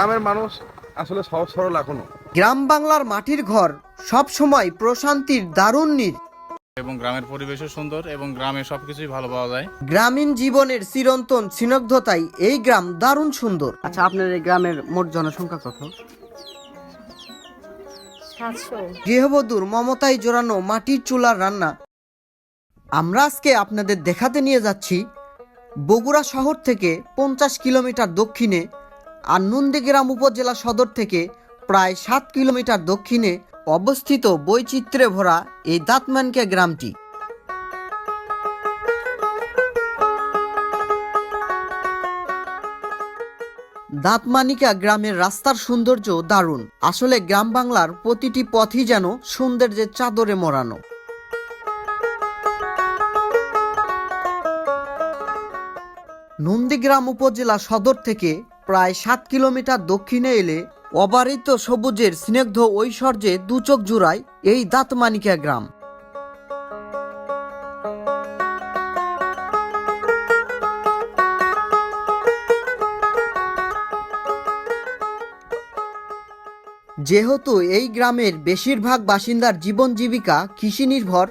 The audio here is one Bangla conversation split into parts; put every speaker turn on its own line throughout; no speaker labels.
গ্রামের মানুষ আসলে সহজ সরল এখনও।
গ্রাম বাংলার মাটির ঘর সব সময় প্রশান্তির দারুণ নীড়
এবং গ্রামের পরিবেশও সুন্দর এবং গ্রামে সবকিছুই ভালো পাওয়া যায়।
গ্রামীণ জীবনের চিরন্তন স্নিগ্ধতাই এই গ্রাম দারুণ সুন্দর।
আচ্ছা আপনার এই গ্রামের মোট জনসংখ্যা কত?
গৃহবধূর মমতায় জোরানো মাটির চুলার রান্না। আমরা আজকে আপনাদের দেখাতে নিয়ে যাচ্ছি বগুড়া শহর থেকে পঞ্চাশ কিলোমিটার দক্ষিণে আর নন্দীগ্রাম উপজেলা সদর থেকে প্রায় সাত কিলোমিটার দক্ষিণে অবস্থিত বৈচিত্র্যে ভরা এই দাঁতমানকে গ্রামটি। দাঁতমানিকা গ্রামের রাস্তার সৌন্দর্য দারুণ। আসলে গ্রাম বাংলার প্রতিটি পথই যেন সৌন্দর্যের চাদরে মোড়ানো। নন্দীগ্রাম উপজেলা সদর থেকে প্রায় সাত কিলোমিটার দক্ষিণে এলে অবারিত সবুজের স্নিগ্ধ ঐশ্বর্যে দুচোখ জুড়ায় এই দাঁতমানিকা গ্রাম। যেহেতু এই গ্রামের বেশিরভাগ বাসিন্দার জীবন জীবিকা কৃষি নির্ভর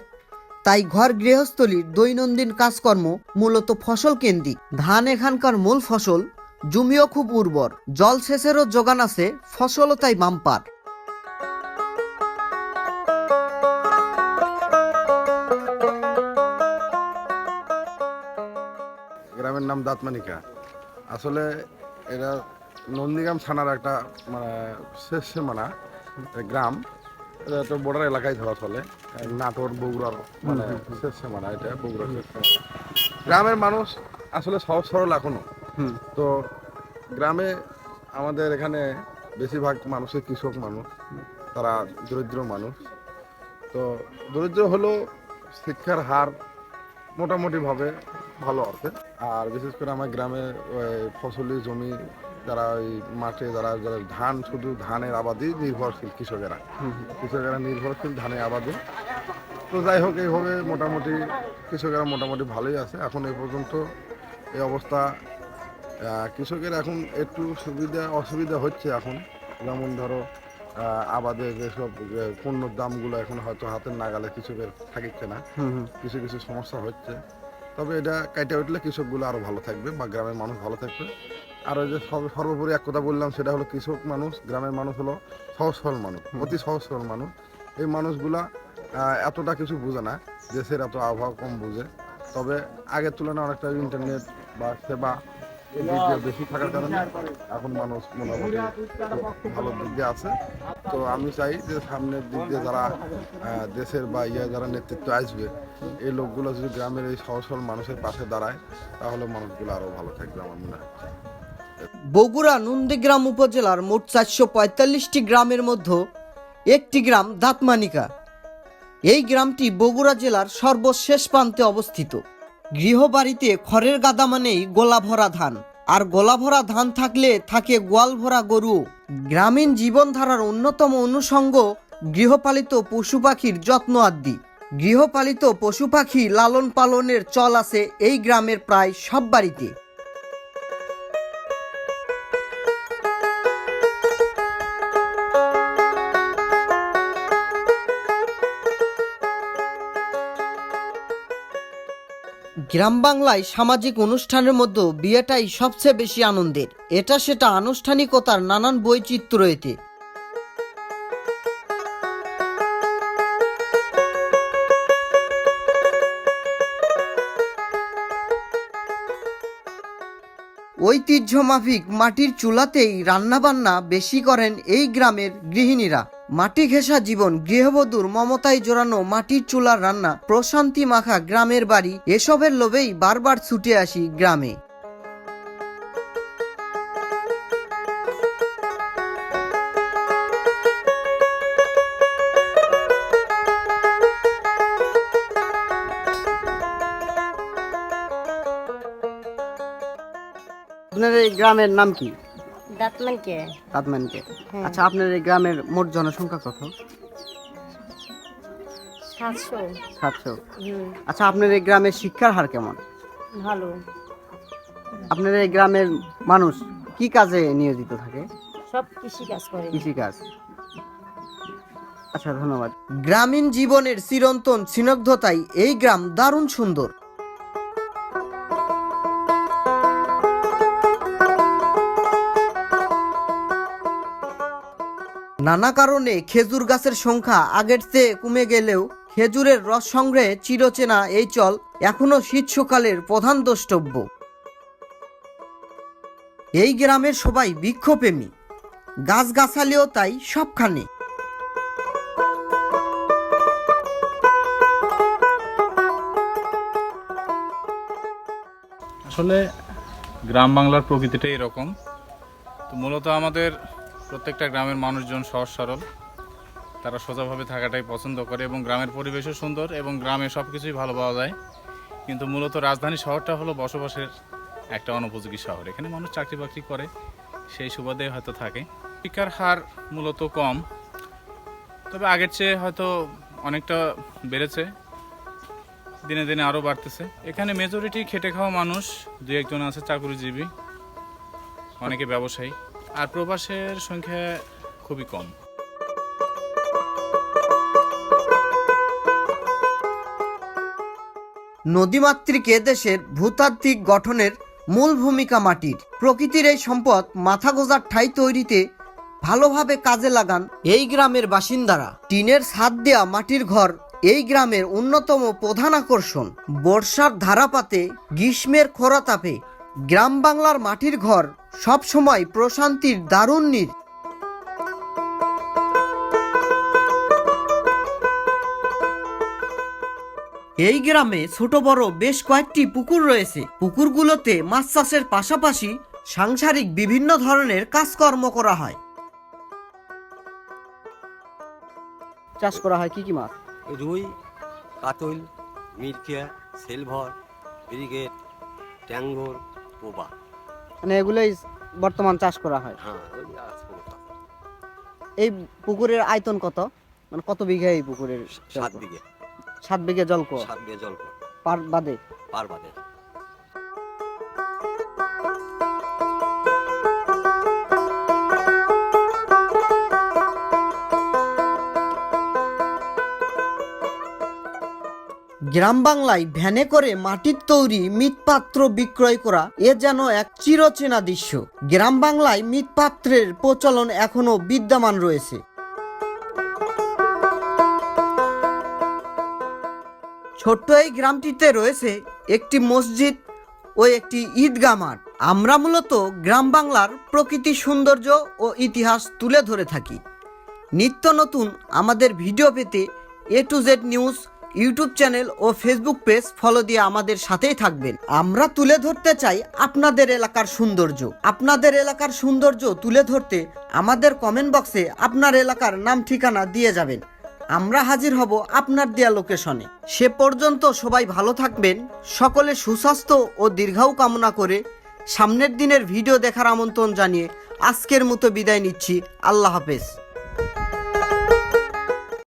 তাই ঘর গৃহস্থলীর দৈনন্দিন কাজকর্ম মূলত ফসল কেন্দ্রিক। ধান এখানকার মূল ফসল জমিও খুব উর্বর জলসেচেরও যোগান আছে ফসলও তাই বাম্পার।
গ্রামের নাম দাঁতমানিকা। আসলে এটা নন্দীগ্রাম থানার একটা মানে শেষ সীমানা গ্রাম। এটা একটা বর্ডার এলাকায় ধরা চলে নাটোর বগুড়ার মানে শেষ সীমানা এটা বগুড়ার শেষ গ্রামের মানুষ আসলে সহজ সরল
এখনও।
তো গ্রামে আমাদের এখানে বেশিরভাগ মানুষই কৃষক মানুষ তারা দরিদ্র মানুষ। তো দরিদ্র হলেও শিক্ষার হার মোটামুটিভাবে ভালো আছে। আর বিশেষ করে আমার গ্রামে ওই ফসলি জমি যারা ওই মাঠে যারা যারা ধান শুধু ধানের আবাদি নির্ভরশীল কৃষকেরা। কৃষকেরা নির্ভরশীল ধানের আবাদে। তো যাই হোক এইভাবে মোটামুটি কৃষকেরা মোটামুটি ভালোই আছে। এখন এই পর্যন্ত এই অবস্থা কৃষকের এখন একটু সুবিধা অসুবিধা হচ্ছে এখন। যেমন ধরো আহ, আবাদে যেসব পণ্যর দামগুলো এখন হয়তো হাতের নাগালে কৃষকের থাকিচ্ছে না। কিছু কিছু সমস্যা হচ্ছে। তবে এটা কাইটে উঠলে কৃষকগুলো আরও ভালো থাকবে বা গ্রামের মানুষ ভালো থাকবে। আর ওই যে সর্ব- সর্বোপরি এক কথা বললাম সেটা হলো কৃষক মানুষ গ্রামের মানুষ হলো সহজ সরল মানুষ অতি সহজ সরল মানুষ। এই মানুষগুলা এতটা কিছু বোঝে না দেশের এত আবহাওয়া কম বুঝে। তবে আগের তুলনায় অনেকটা ইন্টারনেট বা সেবা বেশি থাকার কারণে এখন মানুষ মোটামুটি ভালো দিক দিয়ে আছে। তো আমি চাই যে সামনের দিক দিয়ে যারা দেশের বা ইয়ে যারা নেতৃত্ব আসবে, এই লোকগুলো যদি গ্রামের এই সহজ সরল মানুষের পাশে দাঁড়ায়, তাহলে মানুষগুলো আরও ভালো থাকবে আমার মনে হয়।
বগুড়া নন্দীগ্রাম উপজেলার মোট চারশো পঁয়তাল্লিশটি গ্রামের মধ্যে একটি গ্রাম দাঁতমানিকা। এই গ্রামটি বগুড়া জেলার সর্বশেষ প্রান্তে অবস্থিত। গৃহবাড়িতে খড়ের গাদা মানেই গোলা ভরা ধান। আর গোলা ভরা ধান থাকলে থাকে গোয়াল ভরা গরু। গ্রামীণ জীবনধারার অন্যতম অনুষঙ্গ গৃহপালিত পশু পাখির যত্ন আদি। গৃহপালিত পশু পাখি লালন পালনের চল আছে এই গ্রামের প্রায় সব বাড়িতে। গ্রাম বাংলায় সামাজিক অনুষ্ঠানের মধ্যে বিয়েটাই সবচেয়ে বেশি আনন্দের। এটা সেটা আনুষ্ঠানিকতার নানান বৈচিত্র্য এতে ঐতিহ্য মাফিক মাটির চুলাতেই রান্নাবান্না বেশি করেন এই গ্রামের গৃহিণীরা। মাটি ঘেঁষা জীবন, গৃহবধূর মমতায় জোরানো মাটির চুলার রান্না, প্রশান্তি মাখা গ্রামের বাড়ি, এসবের লোভেই বারবার ছুটে আসি গ্রামে।
আপনার এই গ্রামের নাম কি?
দাঁতমানকে।
কাদমানকে
হ্যাঁ।
আচ্ছা আপনার এই গ্রামের মোট জনসংখ্যা কত?
সাতশো।
সাতশো। আচ্ছা আপনার এই গ্রামের শিক্ষার হার কেমন?
ভালো।
আপনার এই গ্রামের মানুষ কি কাজে নিয়োজিত থাকে?
সব কৃষি কাজ করে।
কৃষিকাজ। আচ্ছা ধন্যবাদ।
গ্রামীণ জীবনের চিরন্তন স্নিগ্ধতাই এই গ্রাম দারুণ সুন্দর। নানা কারণে খেজুর গাছের সংখ্যা আগের চেয়ে কমে গেলেও খেজুরের রস সংগ্রহে চিরচেনা এই চল এখনও শীতকালের প্রধান দ্রষ্টব্য। এই গ্রামের সবাই বৃক্ষপ্রেমী। গাছগাছালিও তাই সবখানে।
আসলে গ্রাম বাংলার প্রকৃতিটাই এরকম। তো মূলত আমাদের প্রত্যেকটা গ্রামের মানুষজন সহজ সরল। তারা সোজাভাবে থাকাটাই পছন্দ করে এবং গ্রামের পরিবেশও সুন্দর এবং গ্রামে সব কিছুই ভালো পাওয়া যায়। কিন্তু মূলত রাজধানী শহরটা হলো বসবাসের একটা অনুপযোগী শহর। এখানে মানুষ চাকরি বাকরি করে, সেই সুবাদে হয়তো থাকে। শিক্ষার হার মূলত কম, তবে আগের চেয়ে হয়তো অনেকটা বেড়েছে। দিনে দিনে আরও বাড়তেছে। এখানে মেজরিটি খেটে খাওয়া মানুষ দু একজন আছে চাকরিজীবী, অনেকে ব্যবসায়ী। আর প্রবাসের সংখ্যা খুবই কম।
নদীমাতৃক দেশের ভূতাত্ত্বিক গঠনের মূল ভূমিকা মাটির। প্রকৃতির এই সম্পদ মাথা গোজার ঠাই তৈরিতে ভালোভাবে কাজে লাগান এই গ্রামের বাসিন্দারা। টিনের ছাদ দেয়া মাটির ঘর এই গ্রামের অন্যতম প্রধান আকর্ষণ। বর্ষার ধারাপাতে গ্রীষ্মের খরা তাপে গ্রাম বাংলার মাটির ঘর সবসময় প্রশান্তির দারুণ নীড় এই গ্রামে ছোট বড় বেশ কয়েকটি পুকুর রয়েছে। পুকুরগুলোতে মাছ চাষের পাশাপাশি সাংসারিক বিভিন্ন ধরনের কাজকর্ম করা হয়।
চাষ করা হয় কি কি মাছ?
রুই কাতল মিরকিয়া সিলভার ব্রিগেড ট্যাঙ্গর পোবা।
মানে এগুলোই বর্তমান চাষ করা হয়।
হ্যাঁ।
এই পুকুরের আয়তন কত? মানে কত বিঘা এই পুকুরের
সাত বিঘে।
সাত বিঘে জল
সাত বিঘে জল কর,
পার বাদে?
পার বাদে।
গ্রাম বাংলায় ভ্যানে করে মাটির তৈরি মৃৎপাত্র বিক্রয় করা এ যেন এক চিরচেনা দৃশ্য। গ্রাম বাংলায় মৃৎপাত্রের প্রচলন এখনও বিদ্যমান রয়েছে। ছোট্ট এই গ্রামটিতে রয়েছে একটি মসজিদ ও একটি ঈদগাহ মাঠ। আমরা মূলত গ্রাম বাংলার প্রকৃতি সৌন্দর্য ও ইতিহাস তুলে ধরে থাকি। নিত্য নতুন আমাদের ভিডিও পেতে A to Z news YouTube channel O Facebook page follow দিয়ে আমাদের সাথেই থাকবেন। আমরা তুলে ধরতে চাই আপনাদের এলাকার সৌন্দর্য। আপনাদের এলাকার সৌন্দর্য তুলে ধরতে আমাদের কমেন্ট বক্সে আপনার এলাকার নাম, ঠিকানা দিয়ে যাবেন। আমরা হাজির হব আপনার দেয়া লোকেশনে সে পর্যন্ত সবাই ভালো থাকবেন, সকলে সুস্বাস্থ্য ও দীর্ঘায়ু কামনা করে সামনের দিনের ভিডিও দেখার আমন্ত্রণ জানিয়ে আজকের মতো বিদায় নিচ্ছি। আল্লাহ হাফেজ।